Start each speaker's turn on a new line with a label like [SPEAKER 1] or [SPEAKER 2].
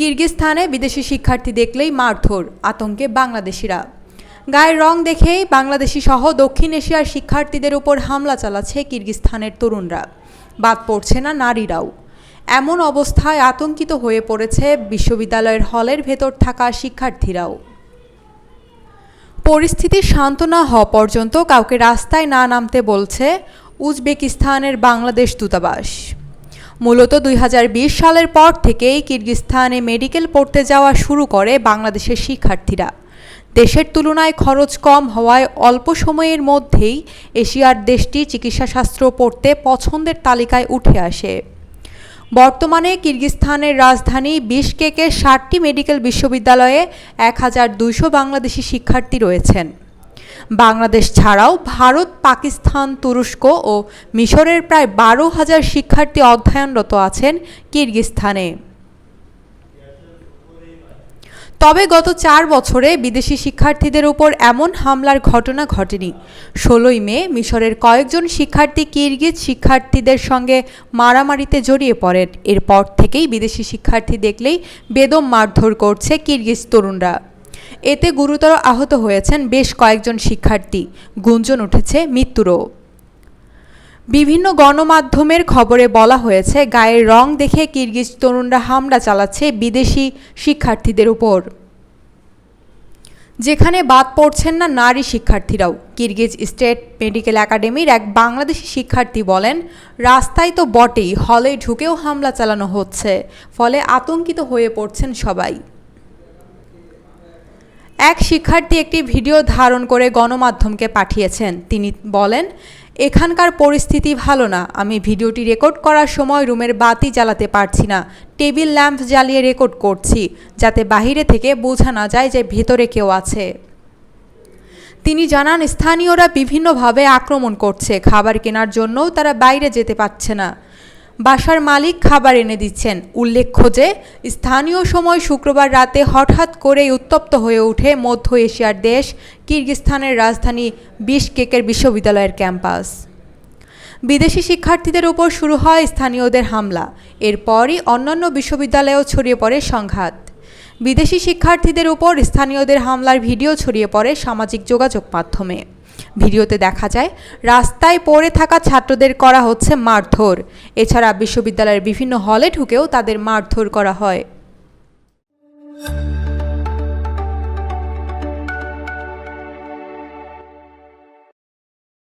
[SPEAKER 1] কিরগিজস্তানে বিদেশি শিক্ষার্থী দেখলেই মারধর আতঙ্কে বাংলাদেশিরা। গায়ের রং দেখেই বাংলাদেশি সহ দক্ষিণ এশিয়ার শিক্ষার্থীদের উপর হামলা চালাচ্ছে কিরগিজস্তানের তরুণরা। বাদ পড়ছে না নারীরাও। এমন অবস্থায় আতঙ্কিত হয়ে পড়েছে বিশ্ববিদ্যালয়ের হলের ভেতর থাকা শিক্ষার্থীরাও। পরিস্থিতি শান্ত না হওয়া পর্যন্ত কাউকে রাস্তায় না নামতে বলছে উজবেকিস্তানের বাংলাদেশ দূতাবাস। মূলত দুই হাজার বিশ সালের পর থেকেই কিরগিস্তানে মেডিকেল পড়তে যাওয়া শুরু করে বাংলাদেশের শিক্ষার্থীরা। দেশের তুলনায় খরচ কম হওয়ায় অল্প সময়ের মধ্যেই এশিয়ার দেশটি চিকিৎসাশাস্ত্র পড়তে পছন্দের তালিকায় উঠে আসে। বর্তমানে কিরগিস্তানের রাজধানী বিশকেকে ষাটটি মেডিকেল বিশ্ববিদ্যালয়ে এক হাজার দুইশো বাংলাদেশি শিক্ষার্থী রয়েছেন। বাংলাদেশ ছাড়াও ভারত, পাকিস্তান, তুরস্ক ও মিশরের প্রায় বারো হাজার শিক্ষার্থী অধ্যয়নরত আছেন কিরগিস্তানে তবে গত চার বছরে বিদেশি শিক্ষার্থীদের উপর এমন হামলার ঘটনা ঘটেনি। ষোলোই মে মিশরের কয়েকজন শিক্ষার্থী কিরগিজ শিক্ষার্থীদের সঙ্গে মারামারিতে জড়িয়ে পড়েন। এরপর থেকেই বিদেশি শিক্ষার্থী দেখলেই বেদম মারধর করছে কিরগিজ তরুণরা। এতে গুরুতর আহত হয়েছেন বেশ কয়েকজন শিক্ষার্থী। গুঞ্জন উঠেছে মৃত্যুরও। বিভিন্ন গণমাধ্যমের খবরে বলা হয়েছে, গায়ের রং দেখে কিরগিজ তরুণরা হামলা চালাচ্ছে বিদেশি শিক্ষার্থীদের উপর। যেখানে বাদ পড়ছেন না নারী শিক্ষার্থীরাও। কিরগিজ স্টেট মেডিকেল একাডেমির এক বাংলাদেশি শিক্ষার্থী বলেন, রাস্তায় তো বটেই, হলে ঢুকেও হামলা চালানো হচ্ছে, ফলে আতঙ্কিত হয়ে পড়ছেন সবাই। এক শিক্ষার্থী একটি ভিডিও ধারণ করে গণমাধ্যমকে পাঠিয়েছেন। তিনি বলেন, এখানকার পরিস্থিতি ভালো না। আমি ভিডিওটি রেকর্ড করার সময় রুমের বাতি জ্বালাতে পারছি না। টেবিল ল্যাম্প জ্বালিয়ে রেকর্ড করছি, যাতে বাহিরে থেকে বোঝা না যায় যে ভেতরে কেউ আছে। তিনি জানান, স্থানীয়রা বিভিন্নভাবে আক্রমণ করছে। খাবার কেনার জন্যও তারা বাইরে যেতে পারছে না। বাসার মালিক খাবার এনে দিচ্ছেন। উল্লেখ্য যে, স্থানীয় সময় শুক্রবার রাতে হঠাৎ করেই উত্তপ্ত হয়ে ওঠে মধ্য এশিয়ার দেশ কিরগিস্তানের রাজধানী বিশকেকের বিশ্ববিদ্যালয়ের ক্যাম্পাস। বিদেশি শিক্ষার্থীদের উপর শুরু হয় স্থানীয়দের হামলা। এরপরই অন্যান্য বিশ্ববিদ্যালয়েও ছড়িয়ে পড়ে সংঘাত। বিদেশি শিক্ষার্থীদের উপর স্থানীয়দের হামলার ভিডিও ছড়িয়ে পড়ে সামাজিক যোগাযোগ মাধ্যমে। ভিডিওতে দেখা যায়, রাস্তায় পড়ে থাকা ছাত্রদের করা হচ্ছে মারধর। এছাড়া বিশ্ববিদ্যালয়ের বিভিন্ন হলে ঢুকেও তাদের মারধর করা হয়।